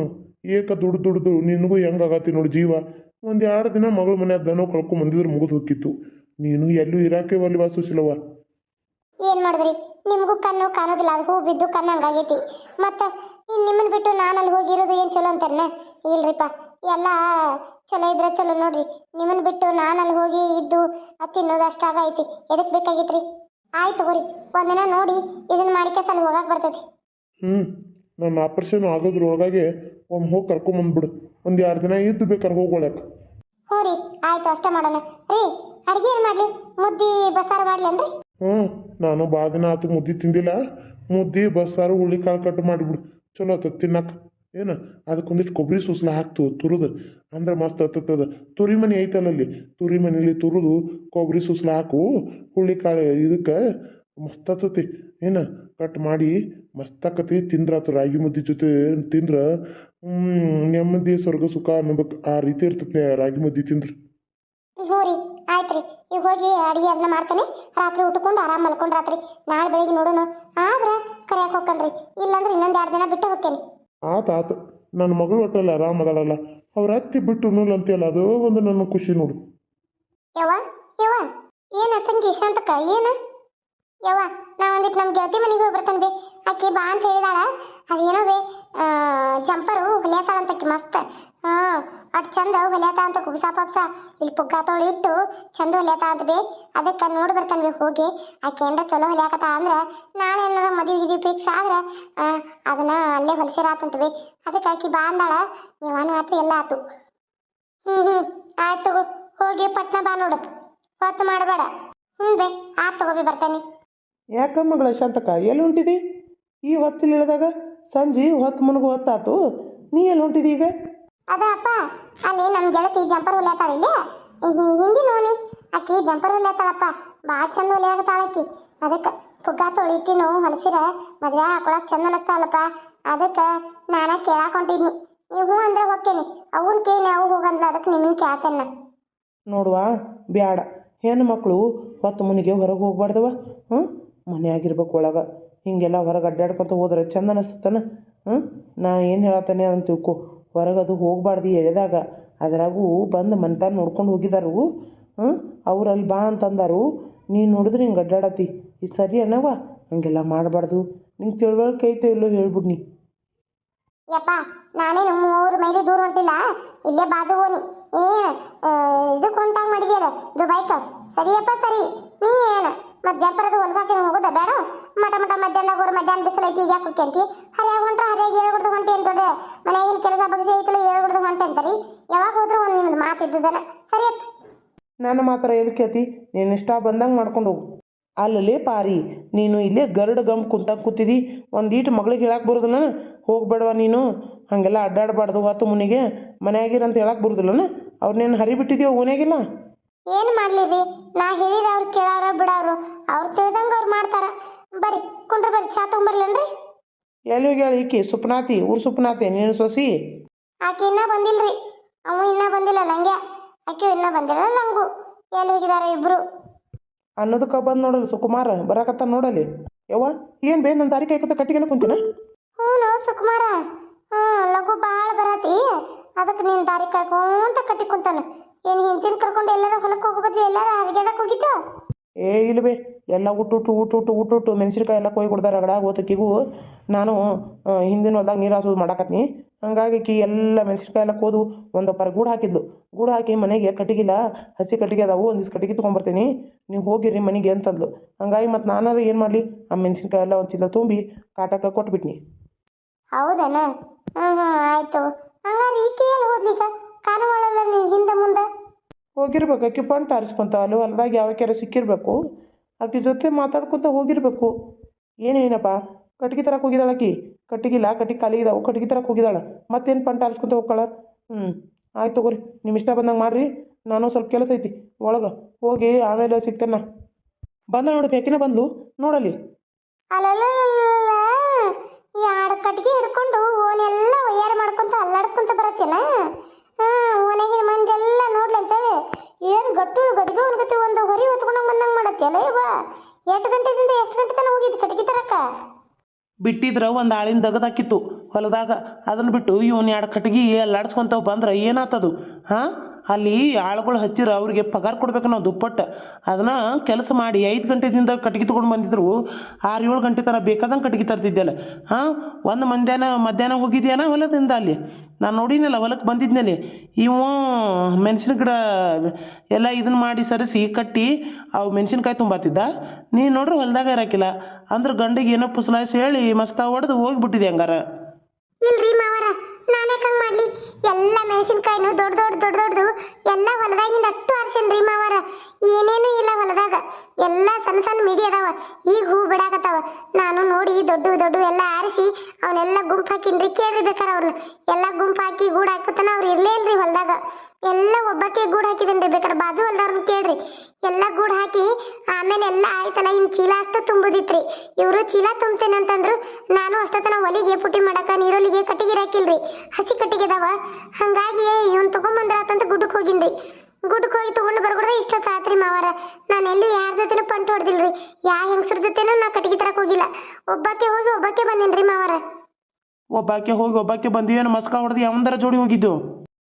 ಏಕ ದುಡ್ಡು ದುಡ್ದು ನಿನಗೂ ಹೆಂಗಾಗತ್ತಿ ನೋಡಿ ಜೀವ. ಒಂದು ಎರಡು ದಿನ ಮಗಳ ಮನ್ಯಾಗ ದನೋ ಕಳ್ಕೊಂಡ್ ಬಂದಿದ್ರೆ ಮುಗಿದು ಹೋಗಿತ್ತು ನೀನು ಎಲ್ಲೂ ಇರಾಕೆ ಒಲ್ವಾ ಸುಶೀಲವ್ವ. ಏನು ಮಾಡಿದ್ರಿ? ನಿಮಗೂ ಕಣ್ಣು ಕಾಣೋದಿಲ್ಲ ಅದು ಹೂ ಬಿದ್ದು ಕಣ್ಣು ಹಂಗಾಗೈತಿ. ಮತ್ತೆ ಇನ್ನು ನಿಮ್ಮನ್ನ ಬಿಟ್ಟು ನಾನು ಅಲ್ಲಿ ಹೋಗಿರೋದು ಏನು ಚಲೋ ಅಂತಾರನ ಇಲ್ರಿಪ್ಪ ಎಲ್ಲ ಚಲೋ ಇದ್ರೆ ಚಲೋ ನೋಡ್ರಿ. ನಿಮ್ಮನ್ನ ಬಿಟ್ಟು ನಾನು ಅಲ್ಲಿ ಹೋಗಿ ಇದ್ದು ಅದು ತಿನ್ನೋದು ಅಷ್ಟಾಗೈತಿ ಎದಕ್ಕೆ ಬೇಕಾಗಿತ್ರಿ? ಆಯ್ತು ತಗೋರಿ ಒಂದಿನ ನೋಡಿ ಇದನ್ನ ಮಾಡಿಕೆ ಅಲ್ಲಿ ಹೋಗಕ್ಕೆ ಬರ್ತೈತಿ. ಹ್ಞೂ ನನ್ನ ಆಗೋದ್ರ ಆಗೋದ್ರೊಳಗಾಗಿ ಒಮ್ಮೆ ಹೋಗಿ ಕರ್ಕೊಂಬಂದ್ಬಿಡು ಒಂದು ಎರಡು ದಿನ ಇದ್ದು ಬೇಕಾದ್ರೆ ಹೋಗೋಳಕ್ಕೆ ಹ್ಞೂ ರೀ ಆಯ್ತು ಅಷ್ಟೇ ಮಾಡೋಣ. ರೀ ಅಡುಗೆ ಏನು ಮಾಡಲಿ? ಮುದ್ದೆ ಬಸಾರು ಮಾಡ್ಲೇನ್ರಿ ಹ್ಞೂ, ನಾನು ಭಾಳ ದಿನ ಆತು ಮುದ್ದೆ ತಿಂದಿಲ್ಲ. ಮುದ್ದೆ, ಬಸ್ಸಾರು ಹುಳಿ ಕಾಳು ಕಟ್ಟು ಮಾಡಿಬಿಡು. ಚಲೋ ಆತದ ತಿನ್ನಕ್ಕ ಏನು, ಅದಕ್ಕೊಂದಿಷ್ಟು ಕೊಬ್ಬರಿ ಸೂಸ್ಲ ಹಾಕ್ತು, ತುರಿದು. ಅಂದ್ರೆ ಮಸ್ತ್ ಹತ್ತದ ತುರಿ ಮನೆ ಐತಲ್ಲ ಅಲ್ಲಿ? ತುರಿ ಮನೆಯಲ್ಲಿ ತುರಿದು ಕೊಬ್ಬರಿ ಸೂಸ್ಲ ಹಾಕು. ಹುಳಿ ಕಾಳು ಇದಕ್ಕೆ ಮಸ್ತ್ ಹತ್ತತಿ ಏನು, ಕಟ್ ಮಾಡಿ ಮಸ್ತ್ ಆಕತಿ. ತಿಂದ್ರಾತು ರಾಗಿ ಮುದ್ದೆ ಜೊತೆ ತಿಂದ್ರೆ ನೆಮ್ಮದಿ, ಸ್ವರ್ಗ, ಸುಖ ಅನ್ನಬೇಕು ಆ ರೀತಿ ಇರ್ತದೆ ರಾಗಿ ಮುದ್ದೆ ತಿಂದ್ರೆ. ಈಗ ಹೋಗಿ ಅಡುಗೆ ಅದನ್ನ ಮಾಡ್ತಾನೆ. ರಾತ್ರಿ ಉಟ್ಕೊಂಡು ಆರಾಮ್ ಮಲ್ಕೊಂಡು ರಾತ್ರಿ. ನಾಳೆ ಬೆಳಿಗ್ಗೆ ನೋಡೋಣ ಆದ್ರೆ ಕರಿಯಾಕೆ ಹೋಗ್ಕನ್ರಿ ಇಲ್ಲಾಂದ್ರೆ ಇನ್ನೊಂದು ಎರಡು ದಿನ ಬಿಟ್ಟು ಹೋಗ್ತೇನೆ. ಆತ ಆತ. ನನ್ನ ಮಗಳು ಒಟ್ಟಲ್ಲ ಅದಳಲ್ಲ. ಅವ್ರ ಅತ್ತಿ ಬಿಟ್ಟು ನೂಲ್ ಅಂತೀಯಲ್ಲ ಅದು ಒಂದು ನನ್ನ ಖುಷಿ ನೋಡು. ಯವ್ವ ಯವ್ವ ಏನ ತಂಗಿ ಶಾಂತಕ್ಕ ಏನ? ಯವ್ವ ನಾ ಒಂದಿಟ್ಟು ನಮ್ಮ ಗೆಳತಿ ಮನೆಗೆ ಹೋಗಿ ಬರ್ತಾನೆ ಬೇ. ಆಕಿ ಬಾ ಅಂತ ಹೇಳಿದಾಳ. ಅದೇನೋ ಬೇ ಜಂಪರು ಹೊಲಿಯತ್ತಾಳಂತ ಆಕಿ ಮಸ್ತ್. ಹಾಂ ಅಟ್ ಚಂದ ಹೊಲ್ಯಾತ ಅಂತ ಕುಬ್ಸ ಪಪ್ಸ ಇಲ್ಲಿ ಪುಗ್ಗ ತೊಳಿ ಇಟ್ಟು ಚಂದ ಹೊಲ್ಯಾತ ಅಂತ ಬೇ. ಅದಕ್ಕೆ ನೋಡಿ ಬರ್ತಾನೆ ಬೇ ಹೋಗಿ. ಆ ಕೇಂದ್ರ ಚಲೋ ಹೊಲಿಯಾಕತ್ತ ಅಂದ್ರೆ ನಾಳೆ ಏನಾರ ಮದುವೆ ಗಿದ್ವಿ ಫಿಕ್ಸ್ ಆದ್ರೆ ಅದನ್ನ ಅಲ್ಲೇ ಹೊಲಿಸಿರಾತಂತ ಬೇ. ಅದಕ್ಕೆ ಆಕಿ ಬಾ ಅಂದಾಳ ನೀವನು ಆತು ಎಲ್ಲ ಆತು. ಹ್ಞೂ ಹ್ಞೂ ಆಯ್ತು ತಗೋ ಹೋಗಿ ಪಟ್ನ ಬಾ ನೋಡು. ಹೊತ್ತು ಮಾಡಬೇಡ. ಹ್ಞೂ ಬೇ ಆಯ್ತು ತಗೋಬಿ ಬರ್ತೇನೆ. ಯಾಕ ಶಾಂತಕ ಎಲ್ಲಿ ಹೊಂಟಿದಿ? ಈ ಹೊತ್ತಿಲ್ ಇಳಿದಾಗ ಸಂಜೆ ಹೊತ್ತು ಮುನಗು ಹೊತ್ತಾತು ನೀ ಎಲ್ಲಿ ಹೊಂಟಿದಿ ಈಗ? ಅದ ಅಪ್ಪ ಅಲ್ಲಿ ನಮ್ಮ ಗೆಳತಿ ಜಂಪರ್ ಹೊಲಿಯತ್ತಾಳ ಇಲ್ಲಿ? ಹಿಂದಿ ನೋಡಿ ಆಕಿ ಜಂಪರ್ ಹೊಲಿಯತ್ತಾಳಪ್ಪ ಭಾಳ ಚಂದ ಹೊಲಿಯಾಗತ್ತಾಳ ಅಕ್ಕಿ ಅದಕ್ಕೆ ಪುಗ್ಗ ತೊಳಿಟ್ಟಿನು ಹೊಲಸಿರ ಮದ್ವೆ ಹಾಕೊಳಕ್ ಚಂದ ಅನಿಸ್ತಾವಲ್ಲಪ್ಪ. ಅದಕ್ಕೆ ನಾನ ಕೇಳಾಕ್ ಹೊಂಟಿದ್ನಿ ನೀವು ಹ್ಞೂ ಅಂದ್ರೆ ಹೋಗ್ತೇನೆ ಅವನ್ ಕೇಳಿ ನಾವು ಹೋಗಂದ್ಲ. ಅದಕ್ಕೆ ನಿಮ್ಮನ್ನ ಕೇಳ್ತೇನೆ ನೋಡುವ, ಬ್ಯಾಡ. ಹೆಣ್ಣು ಮಕ್ಕಳು ಹೊತ್ತು ಮುನಿಗೆ ಹೊರಗೆ ಹೋಗ್ಬಾರ್ದವ. ಹ್ಞೂ ಮನೆಯಾಗಿರ್ಬೇಕು ಒಳಗೆ. ಹಿಂಗೆಲ್ಲ ಹೊರಗೆ ಅಡ್ಡಾಡ್ಕೊತ ಹೋದ್ರೆ ಚಂದ ಅನಿಸ್ತನ ಹ್ಞೂ ನಾ ಏನು ಹೇಳತ್ತೇನೆ ಅಂತ ತಿಳ್ಕೊ. ಹೊರಗೆ ಅದು ಹೋಗ್ಬಾರ್ದು ಎಳೆದಾಗ. ಅದರಾಗೂ ಬಂದು ಮನ್ತಾನ ನೋಡ್ಕೊಂಡು ಹೋಗಿದಾರು. ಹ್ಞೂ ಅವ್ರು ಅಲ್ಲಿ ಬಾ ಅಂತಂದಾರು. ನೀನು ನೋಡಿದ್ರೆ ಹಿಂಗೆ ಅಡ್ಡಾಡತಿ ಇದು ಸರಿ ಅನ್ನವ ಹಂಗೆಲ್ಲ ಮಾಡಬಾರ್ದು. ನಿಂಗೆ ತಿಳುವಳಿಕೆ ಐತೆ ಇಲ್ಲೋ ಹೇಳ್ಬಿಡ್ನಿ ಯಪ್ಪ, ನಾನೇನು ಮೂರು ಮೈಲಿ ದೂರ ಹೊಂಟಿಲ್ಲ. ಇಲ್ಲೇ ಬಾಜು ಹೋನಿ. ಏನು ಇದಕ್ಕೆ ಹೊಂಟಾಗ ಮಾಡಿದ್ಯಲ್ಲ, ದುಬೈಕ? ಸರಿಯಪ್ಪ, ಸರಿ. ನೀ ಏನು? ಮತ್ತೆ ಜಂಪರದು ಹೊಲಸಾಕಿನ ಹೋಗೋದ ಬೇಡ. ಮಟ ಮಟ ಮಧ್ಯಾಹ್ನ ಗೋರ್ ಮಧ್ಯಾಹ್ನ ಬಿಸಿಲು ಐತಿ, ಈಗ ಕುಕ್ಕಂತಿ ಹರಿಯಾಗ ಹೊಂಟ್ರ ಹರಿಯಾಗಿ ಹೇಳ್ಬಿಡ್ದು ಹೊಂಟೆ ಅಂತ ದೊಡ್ಡ ಮನೆಯಾಗಿನ ಕೆಲಸ ಬಗ್ಸಿ ಐತಲ್ಲ ಹೇಳ್ಬಿಡ್ದು ಹೊಂಟೆ ಅಂತಾರಿ ಯಾವಾಗ ಹೋದ್ರು ಒಂದು ನಿಮ್ದು ಮಾತು ಇದ್ದದಲ್ಲ ಸರಿ ನನ್ನ ಮಾತ್ರ ಏನು ಕೇತಿ ನೀನು ಇಷ್ಟ ಬಂದಂಗೆ ಮಾಡ್ಕೊಂಡು ಹೋಗು. ಅಲ್ಲಲೇ ಪಾರಿ, ನೀನು ಇಲ್ಲೇ ಗರುಡ ಗಮ್ ಕುಂತಾಗ ಕೂತಿದಿ. ಒಂದು ಈಟು ಮಗಳಿಗೆ ಹೇಳಕ್ಕೆ ಬರೋದಿಲ್ಲ ಹೋಗ್ಬೇಡವ ನೀನು? ಹಾಗೆಲ್ಲ ಅಡ್ಡಾಡಬಾರ್ದು, ಹೊತ್ತು ಮುನಿಗೆ. ಮನೆಯಾಗಿರಂತ ಹೇಳಕ್ಕೆ ಬರೋದಿಲ್ಲನ? ಅವ್ರನ್ನೇನು ಹರಿಬಿಟ್ಟಿದೀವ ಓನ್ಯಾಗಿಲ್ಲ ಏನು ಮಾಡ್ಲಿರಿ? ನಾ ಹೇಳಿರ ಅವ್ರು ಕೇಳಾರ ಬಿಡಾರು. ಅವ್ರು ತಿಳಿದಂಗ ಅವ್ರು ಮಾಡ್ತಾರ. ಬರ್ರಿ ಕುಂಡ್ರ ಬರ್ರಿ ಚಾ ತೊಗೊಂಬರ್ಲೇನ್ರಿ? ಎಲ್ಲಿ ಹೋಗ್ಯಾಳ ಈಕಿ? ಸುಪ್ನಾತಿ ಊರು ಸುಪ್ನಾತಿ ನೀನು ಸೊಸಿ? ಆಕೆ ಇನ್ನ ಬಂದಿಲ್ರಿ. ಅವ ಇನ್ನ ಬಂದಿಲ್ಲ ಲಂಗ್ಯ ಆಕೆ ಇನ್ನ ಬಂದಿಲ್ಲ ಲಂಗು ಎಲ್ಲಿ ಹೋಗಿದಾರ ಇಬ್ರು? ಅನ್ನೋದಕ್ಕೆ ಬಂದು ನೋಡಲಿ ಸುಕುಮಾರ ಬರಕತ್ತ ನೋಡಲಿ. ಯವ್ವ ಏನು ಬೇ ನನ್ನ ದಾರಿ ಕಾಯ್ಕೊತ ಕಟ್ಟಿಗೆನ ಕುಂತಿನ? ಹ್ಞೂ ಸುಕುಮಾರ. ಹ್ಞೂ ಲಘು ಭಾಳ ಬರತಿ. ಅದಕ್ಕೆ ನೀನು ದಾರಿ ಕಾಯ್ಕೊಂತ ಕಟ್ಟಿ ಕುಂತಾನ. ಏನು ಹಿಂದಿನ ಕರ್ಕೊಂಡು ಎಲ್ಲಾರ ಹೊಲಕ್ಕೆ ಹೋಗೋ ಬದ್ಲು ಎಲ್ಲಾರ ಅರ್ಗ್ಯಾಡಕ್ಕೆ ಹೋಗಿತ್ತು ಏ ಇಲ್ವೇ ಎಲ್ಲ ಊಟುಟ್ಟು ಊಟುಟ್ಟು ಊಟುಟ್ಟು ಮೆಣಸಿನ್ಕಾಯಿ ಎಲ್ಲ ಕೊಯ್ ಕೊಡ್ತಾರೆ ಅಗಡ ಓತಕ್ಕಿಗೂ ನಾನು ಹಿಂದಿನ ಹೊಲ್ದಾಗ ನೀರು ಹಾಸೋದು ಮಾಡಾಕತ್ನಿ. ಹಂಗಾಗಿ ಕಿ ಎಲ್ಲ ಮೆಣಸಿನ್ಕಾಯಿ ಎಲ್ಲ ಕೋದು ಒಂದು ಪರ ಗೂಡು ಹಾಕಿದ್ಲು. ಗೂಡು ಹಾಕಿ ಮನೆಗೆ ಕಟ್ಟಿಗಿಲ್ಲ ಹಸಿ ಕಟ್ಟಿಗೆ ಅದಾವು ಒಂದಿಷ್ಟು ಕಟ್ಟಿಗೆ ತೊಗೊಂಬರ್ತೀನಿ. ನೀವು ಹೋಗಿರಿ ಮನೆಗೆ ಅಂತಂದ್ಲು. ಹಂಗಾಗಿ ಮತ್ತು ನಾನಾರ ಏನು ಮಾಡಲಿ? ಆ ಮೆಣಸಿನ್ಕಾಯಿ ಎಲ್ಲ ಒಂದು ಚೀಲ ತುಂಬಿ ಕಾಟಕ್ಕೆ ಕೊಟ್ಬಿಟ್ನಿ. ಹೌದನ? ಹಾಂ ಹಾಂ ಆಯಿತು. ಹಂಗಾರೆ ಈಕೆ ಎಲ್ಲಿ ಹೋದ್ಲೀಗ? ಕಾಣುವಳಲ್ಲ ನೀನು ಹಿಂದೆ ಮುಂದೆ? ಹೋಗಿರ್ಬೇಕು ಆಕಿ ಪಂಟ್ ಆರಿಸ್ಕೊಂತ ಅಲ್ಲಿ ಹೊಲ್ದಾಗ ಯಾವ ಕೆರೆ ಸಿಕ್ಕಿರ್ಬೇಕು ಆಕಿ ಜೊತೆ ಮಾತಾಡ್ಕೊತ ಹೋಗಿರ್ಬೇಕು. ಏನೇನಪ್ಪ ಕಟ್ಗೆ ತರಕ್ಕೆ ಹೋಗಿದಾಳ ಆಕಿ ಕಟ್ಟಿಗಿಲ್ಲ ಕಟ್ಟಿಗೆ ಖಾಲಿ ಇದಾವೆ ಕಟ್ಟಿಗೆ ತರಕ್ಕೆ ಹೋಗಿದಾಳ. ಮತ್ತೇನು ಪಂಟ್ ಆರಿಸ್ಕೊಂತ ಹೋಗ್ಕೊಳ? ಹ್ಞೂ ಆಯ್ತು ತಗೋರಿ ನಿಮ್ಮ ಇಷ್ಟ ಬಂದಂಗೆ ಮಾಡಿರಿ ನಾನು ಸ್ವಲ್ಪ ಕೆಲಸ ಐತಿ ಒಳಗೆ ಹೋಗಿ ಆಮೇಲೆ ಸಿಗ್ತೇನೆ ಬಂದ ನೋಡಿ ಬೇಕಿನ ಬಂದ್ಲು ನೋಡಲಿ ಅಲ್ಲಲ್ಲ ಎರಡು ಕಟ್ಟಿಗೆ ಹಿಡ್ಕೊಂಡು ಓನೆಲ್ಲ ಒಯ್ಯಾರ ಮಾಡ್ಕೊಂತ ಅಲ್ಲಾಡ್ಸ್ಕೊಂತ ಬರತ್ತೇನ? ಹಾಂ ಓನೆಗಿನ ಮಂದಿ ಎಲ್ಲ ನೋಡ್ಲಿ ಅಂತೇಳಿ. ಏನು ಗಟ್ಟುಳು ಗದ್ಗೆ ಅನ್ಕತಿ ಒಂದು ಹೊರಿ ಹೊತ್ಕೊಂಡಂಗೆ ಬಂದಂಗೆ ಮಾಡತ್ತೇಲ್ಲ ಇವ? ಎಷ್ಟು ಗಂಟೆದಿಂದ ಎಷ್ಟು ಗಂಟೆ ತನಕ ಹೋಗಿದ್ದು ಕಟ್ಟಿಗೆ ತರಕ? ಬಿಟ್ಟಿದ್ರೆ ಒಂದು ಆಳಿನ ದಗದಾಕಿತ್ತು ಹೊಲದಾಗ. ಅದನ್ನ ಬಿಟ್ಟು ಇವನ್ ಎರಡು ಕಟ್ಗಿ ಅಲ್ಲಾಡ್ಸ್ಕೊಂತ ಬಂದ್ರೆ ಏನಾತದು? ಹಾಂ? ಅಲ್ಲಿ ಆಳುಗಳು ಹಚ್ಚಿರ ಅವ್ರಿಗೆ ಪಗಾರ ಕೊಡ್ಬೇಕು ನಾವು ದುಪ್ಪಟ್ಟು. ಅದನ್ನ ಕೆಲಸ ಮಾಡಿ ಐದು ಗಂಟೆದಿಂದ ಕಟ್ಟಿಗೆ ತೊಗೊಂಡು ಬಂದಿದ್ರು. ಆರು ಏಳು ಗಂಟೆ ತನಕ ಬೇಕಾದಂಗೆ ಕಟ್ಟಿಗೆ ತರ್ತಿದ್ದೆಲ್ಲ ಹಾಂ? ಒಂದು ಮಧ್ಯಾಹ್ನ ಮಧ್ಯಾಹ್ನ ಹೋಗಿದ್ಯಾನ ಹೊಲದಿಂದ ಅಲ್ಲಿ? ನಾನು ನೋಡಿನಲ್ಲ ಹೊಲಕ್ಕೆ ಬಂದಿದ್ನಲ್ಲಿ. ಇವು ಮೆಣಸಿನ ಗಿಡ ಎಲ್ಲ ಇದನ್ನ ಮಾಡಿ ಸರಿಸಿ, ಕಟ್ಟಿ ಅವು ಮೆಣಸಿನ್ಕಾಯಿ ತುಂಬಾತಿದ್ದ. ನೀನು ನೋಡ್ರಿ ಹೊಲ್ದಾಗ ಇರಾಕಿಲ್ಲ. ಅಂದ್ರೆ ಗಂಡಿಗೆ ಏನೋ ಪುಸಲಾಯಿಸಿ ಹೇಳಿ ಮಸ್ತ ಹೊಡೆದು ಹೋಗ್ಬಿಟ್ಟಿದೆ ಹಂಗಾರ. ಇಲ್ರಿ ಮಾವರ, ನಾನೇ ಕಂಗ್ ಮಾಡ್ಲಿ. ಎಲ್ಲ ಮೆಣಸಿನ್ಕಾಯಿನು ದೊಡ್ಡ ದೊಡ್ಡ ದೊಡ್ಡ ದೊಡ್ಡದು ಎಲ್ಲ ಹೊಲದಾಗಿಂದ ಅಷ್ಟು ಆರ್ಸೇನ್ರಿ ಮಾವರ. ಏನೇನು ಇಲ್ಲ ಹೊಲದಾಗ. ಎಲ್ಲ ಸಣ್ಣ ಸಣ್ಣ ಮಿಡಿ ಅದಾವ. ಈಗ ಹೂ ಬಿಡಾಕತ್ತಾವ. ನಾನು ನೋಡಿ ದೊಡ್ಡ ದೊಡ್ಡ ಎಲ್ಲ ಆರಿಸಿ ಅವನ್ನೆಲ್ಲ ಗುಂಪು ಹಾಕಿನ್ರಿ ಕೇಳ್ರಿ ಬೇಕಾರ ಅವ್ರನ್ನ. ಎಲ್ಲ ಗುಂಪು ಹಾಕಿ ಗೂಡು ಹಾಕತನ ಅವ್ರು ಇರ್ಲೇ ಇಲ್ರಿ ಹೊಲದಾಗ. ಎಲ್ಲ ಒಬ್ಬಕ್ಕೆ ಗೂಡು ಹಾಕಿದನ್ರಿ ಬೇಕಾರೆ? ಬಾಜು ಹೊಲ್ದವ್ರನ್ನ ಕೇಳ್ರಿ. ಎಲ್ಲ ಗೂಡು ಹಾಕಿ ಆಮೇಲೆ ಎಲ್ಲ ಆಯ್ತಲ್ಲ, ಇನ್ ಚೀಲ ಅಷ್ಟ ತುಂಬುದಿತ್ರಿ. ಇವರು ಚೀಲ ತುಂಬ್ತೇನೆ ಅಂತಂದ್ರು ನಾನು ಅಷ್ಟೊತ್ತನ ಒಲಿಗೆ ಪುಟ್ಟಿ ಮಾಡಕ, ನೀರೊಲಿಗೆ ಕಟ್ಟಿಗೆ ಹಾಕಿಲ್ರಿ. ಹಸಿ ಕಟ್ಟಿಗೆ ಅದಾವ. ಹಂಗಾಗಿ ಇವನ್ ತಗೊಂಬಂದ್ರಾತಂತ ಗುಡ್ಡಕ್ಕೆ ಹೋಗಿನ್ರಿ. ಗುಡ್ಡಕ್ಕೆ ಹೋಗಿ ತಗೊಂಡು ಬರ್ಕೊಡ್ದೆ ಇಷ್ಟೊತ್ತು ಆತ್ರಿ ಮಾವಾರ. ನಾನು ಎಲ್ಲೂ ಯಾರ ಜೊತೆನೂ ಪಂಟ್ ಹೊಡೆದಿಲ್ರಿ. ಯಾ ಹೆಂಗಸ್ರ ಜೊತೆನೂ ನಾ ಕಟ್ಟಿಗೆ ತರಕ್ ಹೋಗಿಲ್ಲ. ಒಬ್ಬಕ್ಕೆ ಹೋಗಿ ಒಬ್ಬಕ್ಕೆ ಬಂದೇನ್ರಿ ಮಾವಾರ? ಒಬ್ಬಾಕೆ ಹೋಗಿ ಒಬ್ಬಾಕೆ ಬಂದು ಏನು ಮಸ್ಕ ಹೊಡೆದು ಯಾವಂದರ ಜೋಡಿ ಹೋಗಿದ್ದು?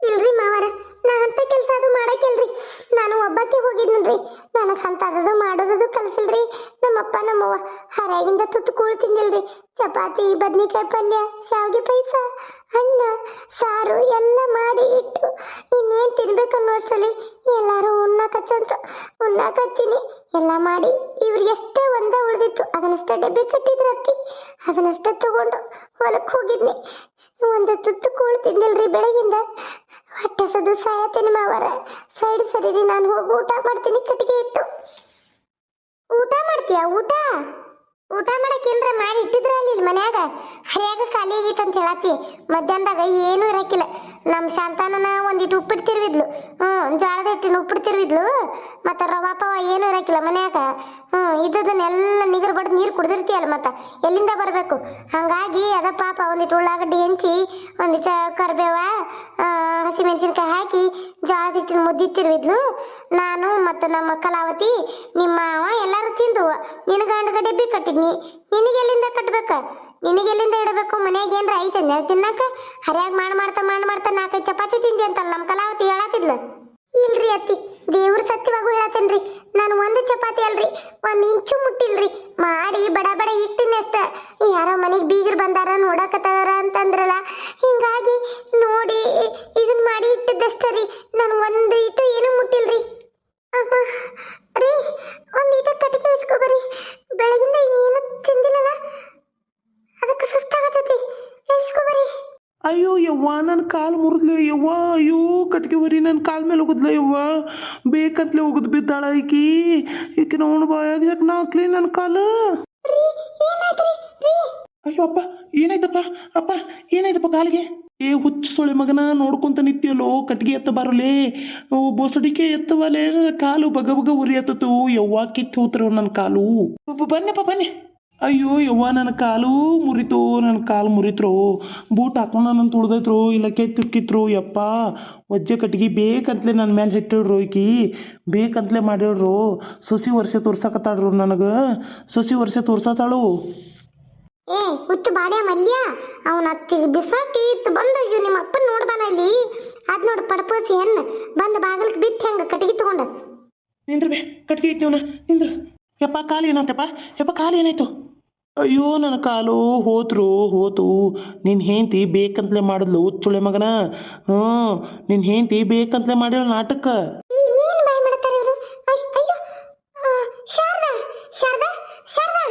ಇಲ್ರಿ ಮಾವಾರ. ನಾ ಅಂತ ಕೆಲಸ ಅದು ಮಾಡಕ್ಕಿಲ್ರಿ ನಾನು ಒಬ್ಬಕ್ಕೆ ಹೋಗಿದ್ನಲ್ರಿ ನನಗೆ ಅಂತದದು ಮಾಡೋದದು ಕಲ್ಸಿಲ್ರಿ. ನಮ್ಮಪ್ಪ, ನಮ್ಮವ್ವ ಹರ್ಯಾಗಿಂದ ತುತ್ತು ಕೂಳು ತಿಂದಿಲ್ರಿ. ಚಪಾತಿ, ಬದ್ನಿಕಾಯಿ ಪಲ್ಯ, ಶಾವಿಗೆ ಪಾಯಸ, ಅನ್ನ, ಸಾರು ಎಲ್ಲ ಮಾಡಿ ಇಟ್ಟು ಇನ್ನೇನು ತಿನ್ಬೇಕು ಅಷ್ಟರಲ್ಲಿ ಎಲ್ಲರೂ ಉಣ್ಣಾಕಚ್ಚಂದ್ರು ಉಣ್ಣಾಕಚ್ಚಿನಿ ಎಲ್ಲ ಮಾಡಿ ಇವ್ರಿಗೆ ಎಷ್ಟೇ ಒಂದ ಉಳ್ದಿತ್ತು. ಅದನ್ನಷ್ಟೇ ಡಬ್ಬಿ ಕಟ್ಟಿದ್ರು ಅತ್ತಿ. ಅದನ್ನಷ್ಟೇ ತಗೊಂಡು ಹೊಲಕ್ಕೆ ಹೋಗಿದ್ನಿ. ಒಂದು ತುತ್ತು ಕೂಳು ತಿಂದಿಲ್ರಿ ಬೆಳಗಿಂದ. ಹೊಟ್ಟೆ ಸದು ಸಾಯತೇನೆ ಮಾವರ. ಸೈಡ್ ಸರಿರಿ ನಾನು ಹೋಗಿ ಊಟ ಮಾಡ್ತೀನಿ, ಕಟ್ಟಿಗೆ ಇಟ್ಟು. ಊಟ ಮಾಡ್ತೀಯ? ಊಟ? ಊಟ ಮಾಡಕ್ಕೆ ಏನ್ರ ಮಾಡಿ ಇಟ್ಟಿದ್ರ ಅಲ್ಲಿ ಮನ್ಯಾಗ? ಹರಿಯಾಗ ಖಾಲಿ ಆಗೈತೆ ಅಂತ ಹೇಳತ್ತಿ. ಮಧ್ಯಾಹ್ನದಾಗ ಏನೂ ಇರಕ್ಕಿಲ್ಲ ನಮ್ಮ ಶಾಂತಾನನ ಒಂದಿಟ್ಟು ಉಪ್ಪಿಟ್ಟು ತಿರ್ವಿದ್ಲು. ಹ್ಞೂ ಜೋಳದ ಹಿಟ್ಟಿನ ಉಪ್ಪಿಟ್ಟು ತಿರ್ವಿದ್ಲು. ಮತ್ತು ರವಾ ಪವ ಏನೂ ಇರಕ್ಕಿಲ್ಲ ಮನ್ಯಾಗ. ಹ್ಞೂ ಇದ್ದದನ್ನೆಲ್ಲ ನಿಗರ್ ಬಡ್ದು ನೀರು ಕುಡ್ದಿರ್ತೀಯಲ್ಲ ಮತ್ತು, ಎಲ್ಲಿಂದ ಬರಬೇಕು? ಹಾಗಾಗಿ ಅದ ಪಾಪ ಒಂದಿಟ್ಟು ಉಳ್ಳಾಗಡ್ಡಿ ಹೆಂಚಿ ಒಂದಿಟ್ಟು ಕರಿಬೇವ ಹಸಿ ಹಸಿಮೆಣಸಿನ್ಕಾಯಿ ಹಾಕಿ ಜೋಳದ ಹಿಟ್ಟಿನ ಮುದ್ದಿ ತಿರ್ವಿದ್ಲು. ನಾನು ಮತ್ತು ನಮ್ಮ ಕಲಾವತಿ, ನಿಮ್ಮ ಅವ ಎಲ್ಲರೂ ತಿಂದು ನಿನಗೆ ಗಂಡ ಡಬ್ಬಿ ಕಟ್ಟಿದ್ನಿ. ನಿನಗೆ ಎಲ್ಲಿಂದ ಕಟ್ಬೇಕ? ನಿನಗೆ ಎಲ್ಲಿಂದ ಇಡಬೇಕು? ಮನ್ಯಾಗ ಏನ್ರ ಐತೆ? ತಿನ್ನಕ? ಹರಿಯಾಗಿ ಮಾಡಿ ಮಾಡ್ತಾ ಮಾಡಿ ಮಾಡ್ತಾ ನಾಲ್ಕೈದು ಚಪಾತಿ ತಿಂದಿ ಅಂತಲ್ಲ ನಮ್ಮ ಕಲಾವತಿ ಹೇಳತ್ತಿದ್ಲ ಇಲ್ರಿ ಅತ್ತಿ, ದೇವ್ರ ಸತ್ಯವಾಗೂ ಹೇಳತ್ತೇನ್ರಿ. ನಾನು ಒಂದು ಚಪಾತಿ ಅಲ್ರಿ, ಒಂದ್ ಇಂಚು ಮುಟ್ಟಿಲ್ರಿ. ಮಾಡಿ ಬಡ ಬಡ ಇಟ್ಟಿನಷ್ಟ ಯಾರೋ ಮನೆಗೆ ಬೀಗ್ರ ಬಂದಾರ, ನೋಡಕತ್ತಾರ ಅಂತಂದ್ರಲ್ಲ ಹಿಂಗಾಗಿ ನೋಡಿ ಇದನ್ನ ಮಾಡಿ ಇಟ್ಟಿದ್ದಷ್ಟ ರೀ ನಾನು ಒಂದು ಇಟ್ಟು ಏನೂ ಮುಟ್ಟಿಲ್ರಿ ಅಮ್ಮ, ರೀ ಒಂದು ಈಟ ಕಟ್ಟಿಗೆ ಇಸ್ಕೊಬರಿ ಬೆಳಗಿಂದ ಏನು ತಿಂದಿಲ್ಲಲ್ಲ ಅದಕ್ಕೆ ಸುಸ್ತಾಗತೈತಿ ಇಸ್ಕೊಬರಿ ಅಯ್ಯೋ ಯವ್ವ ನನ್ನ ಕಾಲು ಮುರಿದ್ಲೆ ಯವ್ವ ಅಯ್ಯೋ ಹೊರಿ ನನ್ನ ಕಾಲ ಮೇಲೆ ಹೋಗುದ್ಲೆ ಯವ್ವ? ಬೇಕಂತಲೇ ಹೋಗುದು ಬಿದ್ದಾಳ ಈಕಿ. ಈಕಿ ನೋಡು ಬಾಯಾಗ ಯಾಕೆ ನಾಕ್ಲಿ ನನ್ನ ಕಾಲು. ಅಯ್ಯೋ ಅಪ್ಪ ಏನಾಯ್ತಪ್ಪ? ಅಪ್ಪ ಏನಾಯ್ತಪ್ಪ ಕಾಲಿಗೆ? ಏ ಹುಚ್ಚ ಸೊಳೆ ಮಗನ ನೋಡ್ಕೊಂತ ನಿತ್ಯಲ್ಲೋ ಕಟ್ಗೆ ಎತ್ತ ಬರಲೇ? ಬೋಸಡಿಕೆ ಎತ್ತವಲೇ ನನ್ನ ಕಾಲು ಬಗ ಬಗ ಉರಿ ಎತ್ತತು ಯವ್ವ ಕಿತ್ತು ಹೋತ್ರು ನನ್ನ ಕಾಲು. ಬನ್ನಿಪ್ಪ ಬನ್ನಿ. ಅಯ್ಯೋ ಯವ್ವ ನನ್ನ ಕಾಲು ಮುರಿತು ನನ್ನ ಕಾಲು ಮುರಿತ್ರು. ಬೂಟ್ ಹಾಕೊಂಡು ನನ್ನ ತುಳ್ದೈತ್ರು ಇಲ್ಲ ಕೆತ್ತಿಕ್ಕಿತ್ರು ಯಪ್ಪ ಒಜ್ಜೆ ಕಟ್ಗೆ ಬೇಕಂತಲೇ ನನ್ನ ಮೇಲೆ ಹಿಟ್ಟಿಡ್ರು ಈಕಿ. ಬೇಕಂತಲೇ ಮಾಡಿಡ್ರು. ಸೊಸಿ ವರ್ಷ ತೋರ್ಸಕತ್ತಾಡ್ರು ನನಗೆ. ಸೊಸಿ ವರ್ಷ ತೋರ್ಸತ್ತಾಳು ಏ ಹುಚ್ಚು ಬಾಡ್ಯ ಮಲ್ಯ. ಅವನ ಅತ್ತಿಗೆ ಬಿಸಾಕಿ ಇತ್ತು ಬಂದು ಅಯ್ಯೋ ನಿಮ್ಮ ಅಪ್ಪನ ನೋಡ್ದಾನ ಇಲ್ಲಿ? ಅದ್ ನೋಡಿ ಪಡಪೋಸಿ ಹೆಣ್ಣು ಬಂದು ಬಾಗಿಲಕ್ಕೆ ಬಿತ್ತು ಹೆಂಗ ಕಟ್ಟಿಗೆ ತಗೊಂಡ? ನಿಂದ್ರ ಬೇ ಕಟ್ಗೆ ಇಟ್ಟಿವನ ನಿಂದ್ರ. ಯಪ್ಪ ಕಾಲು ಏನಾಯ್ತಪ್ಪ ಯಪ್ಪ ಕಾಲು ಏನಾಯ್ತು? ಅಯ್ಯೋ, ನನ್ನ ಕಾಲು ಹೋತ್ರು, ಹೋತು. ನಿನ್ನ ಹೆಂಡತಿ ಬೇಕಂತಲೇ ಮಾಡಿದ್ಲು ಉಚ್ಚುಳೆ ಮಗನ. ಹ್ಞೂ ನಿನ್ನ ಹೆಂಡತಿ ಬೇಕಂತಲೇ ಮಾಡಿಲ್ಲ ನಾಟಕ ಏನ್ ಬಾಯ್ ಮಾಡ್ತಾರೆ ಇವರು ಅಯ್ಯೋ ಆ, ಶಾರದಾ ಶಾರದಾ ಶಾರದಾ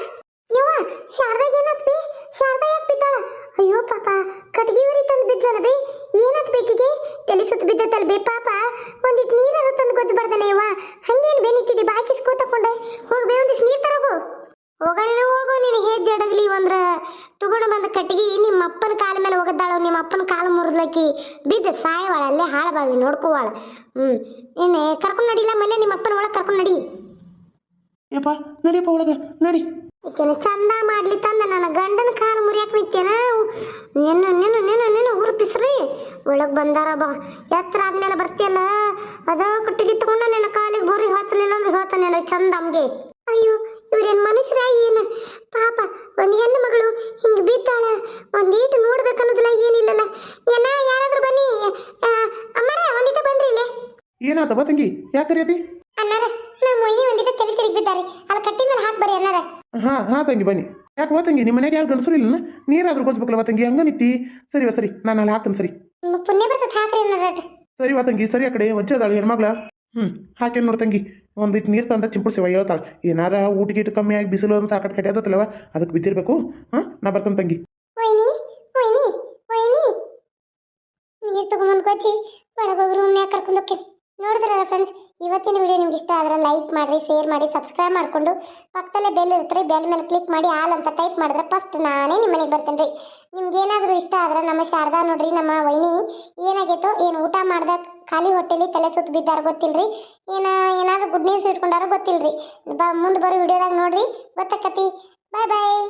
ಯವ್ವ ಶಾರದಾಗ ಏನಾತ್ ಬಿ ಶಾರದಾ ಯಾಕೆ ಬಿದ್ದಾಳ ಅಯ್ಯೋ ಪಾಪ ಕಟ್ಗಿ ಉರಿ ತಂದು ಬಿದ್ದಲ್ಲ ಬಿ ಏನಾತ್ ಬೇಕಿಗೆ ತಲೆ ಸುತ್ತ ಬಿದ್ದತ್ತಲ್ಲ ಬಿ ಪಾಪ ಒಂದಿಟ್ಟು ನೀರಾಗ ತಂದು ಗೊಜ್ಜು ಬರ್ದಾನೆ ಯವ್ವ ಹಂಗೇನು ಬೇನಿಟ್ಟಿದ್ದಿ ಬಾಕಿಸ್ಕೋ ತಕೊಂಡೆ ಹೋಗಿ ಬೇ ಒಂದಿಷ್ಟು ನೀರು ತರಗು ಹೋಗ ನೀನು ಹೋಗು ನೀನು ಹೇದ್ ಜಡಗ್ಲಿ ಒಂದ್ರ ತಗೊಂಡು ಬಂದ ಕಟ್ಟಿಗೆ ನಿಮ್ಮ ಅಪ್ಪನ ಕಾಲ ಮೇಲೆ ಹೋಗದ್ದಾಳ ನಿಮ್ಮ ಅಪ್ಪನ ಕಾಲು ಮುರಿದ್ಲಕ್ಕಿ ಬಿದ್ದ ಸಾಯವಾಳ ಅಲ್ಲೇ ಹಾಳಬಾವಿ ನೋಡ್ಕೋವಾಳ ಹ್ಮ್ ನೀನೆ ಕರ್ಕೊಂಡು ನಡಿಲ್ಲ ಮನೆ ನಿಮ್ಮ ಅಪ್ಪನ ಒಳಗೆ ಕರ್ಕೊಂಡು ನಡಿ ಯಪ್ಪ ನಡಿಯಪ್ಪ ಒಳಗೆ ನಡಿ ಈಕೆನ ಚಂದ ಮಾಡ್ಲಿ ತಂದ ನನ್ನ ಗಂಡನ ಕಾಲು ಮುರಿಯಾಕ ನಿತ್ಯನ ನೆನ ನೆನ ನೆನ ನೆನ ಉರುಪಿಸ್ರಿ ಬಂದಾರ ಬಾ. ಎತ್ತರ ಆದ್ಮೇಲೆ ಬರ್ತಿಯಲ್ಲ? ಅದ ಕಟ್ಟಿಗೆ ತಗೊಂಡು ನಿನ್ನ ಕಾಲಿಗೆ ಬೋರಿ ಹಚ್ಚಲಿಲ್ಲ ಅಂದ್ರೆ ಹೇಳ್ತಾನೆ ಚಂದ ಅಮ್ಗೆ ಅಯ್ಯೋ ಇವ್ರೇನ್ ಮನುಷ್ಯರ ಏನು? ಪಾಪ ಒಂದ್ ಹೆಣ್ಣು ಮಗಳು ಹಿಂಗ್ ಬಿದ್ದಾಳ ಒಂದೀಟು ನೋಡ್ಬೇಕನ್ನೋದಿಲ್ಲ ಏನಿಲ್ಲಲ್ಲ. ಏನ ಯಾರಾದ್ರೂ ಬನ್ನಿ. ಅಮ್ಮರ ಒಂದಿಟ ಬನ್ರಿ ಇಲ್ಲೇ. ಬಾ ತಂಗಿ ಯಾಕೆ ಕರಿಯತಿ? ಅನ್ನಾರ ನಮ್ಮ ಮೊಯ್ನಿ ಒಂದಿಟ ತಲೆ ತಿರುಗಿ ಬಿದ್ದಾರೆ. ಅಲ್ಲಿ ಕಟ್ಟಿ ಮೇಲೆ ಹಾಕ್ ಬರ್ರಿ ಅನ್ನಾರ. ಹಾ ಹಾ ತಂಗಿ ಬನ್ನಿ. ಯಾಕೆ ತಂಗಿ ನಿಮ್ಮ ಮನೆಗೆ ಯಾರು ಗಂಡಸರು ಇಲ್ಲ ನೀರಾದ್ರೂ ಬಾ ತಂಗಿ ಹಂಗ ನಿತ್ತಿ ಸರಿ ಸರಿ ನಾನು ಅಲ್ಲಿ ಹಾಕ್ತೇನೆ ಸರಿ. ಪುಣ್ಯ ಬರ್ತದೆ ಹಾಕ್ರಿ ಏನಾರ ಸರಿ ವಾ ತಂಗಿ ಸರಿ ಆ ಕಡೆ ವಜ್ಜೆ ಅದಾಳ ಹೆಣ್ಮಗ್ಳ. ಹ್ಞೂ ಹಾಕೇನು ನೋಡು ತಂಗಿ. ಒಂದಿಟ್ಟು ನೀರು ತಂದ ಚಿಂಪುಡ್ಸಿವ ಹೇಳ್ತಾಳೆ. ಏನಾರ ಊಟ ಗೀಟ ಕಮ್ಮಿ ಆಗಿ ಬಿಸಿಲು ಒಂದು ಸಾಕಟ್ ಕಡೆ ಅದತ್ತಲ್ಲವ ಅದಕ್ಕೆ ಬಿದ್ದಿರ್ಬೇಕು. ಹಾಂ ನಾ ಬರ್ತೇನೆ ತಂಗಿ. ನೀರು ತಗೊಂಬಂದು ಕೊಚ್ಚಿ ಒಳಗೋಗಿ ರೂಮ್ನ್ಯಾಗ ಕರ್ಕೊಂಡು ಹೋಗ್ತೀನಿ ನೋಡಿದ್ರಲ್ಲ ಫ್ರೆಂಡ್ಸ್ ಇವತ್ತಿನ ವಿಡಿಯೋ ನಿಮ್ಗೆ ಇಷ್ಟ ಆದರೆ ಲೈಕ್ ಮಾಡಿರಿ ಶೇರ್ ಮಾಡಿ ಸಬ್ಸ್ಕ್ರೈಬ್ ಮಾಡಿಕೊಂಡು ಪಕ್ಕದಲ್ಲೇ ಬೆಲ್ ಇರ್ತಾರೆ ಬೆಲ್ ಮೇಲೆ ಕ್ಲಿಕ್ ಮಾಡಿ ಆಲ್ ಅಂತ ಟೈಪ್ ಮಾಡಿದ್ರೆ ಫಸ್ಟ್ ನಾನೇ ನಿಮ್ಮ ಮನೆಗೆ ಬರ್ತೇನೆ ರೀ. ನಿಮ್ಗೆ ಏನಾದರೂ ಇಷ್ಟ ಆದ್ರೆ ನಮ್ಮ ಶಾರದಾ ನೋಡ್ರಿ, ನಮ್ಮ ವೈನಿ, ಏನಾಗೈತೋ, ಏನು ಊಟ ಮಾಡ್ದಾಗ ಖಾಲಿ ಹೊಟ್ಟೆಲಿ ತಲೆ ಸುತ್ತ ಬಿದ್ದಾರ ಗೊತ್ತಿಲ್ರಿ? ಏನ, ಏನಾದರೂ ಗುಡ್ ನ್ಯೂಸ್ ಇಟ್ಕೊಂಡಾರ ಗೊತ್ತಿಲ್ರಿ? ಬ, ಮುಂದೆ ಬರೋ ವಿಡಿಯೋದಾಗ ನೋಡ್ರಿ, ಗೊತ್ತಾಕತಿ. ಬಾಯ್ ಬಾಯ್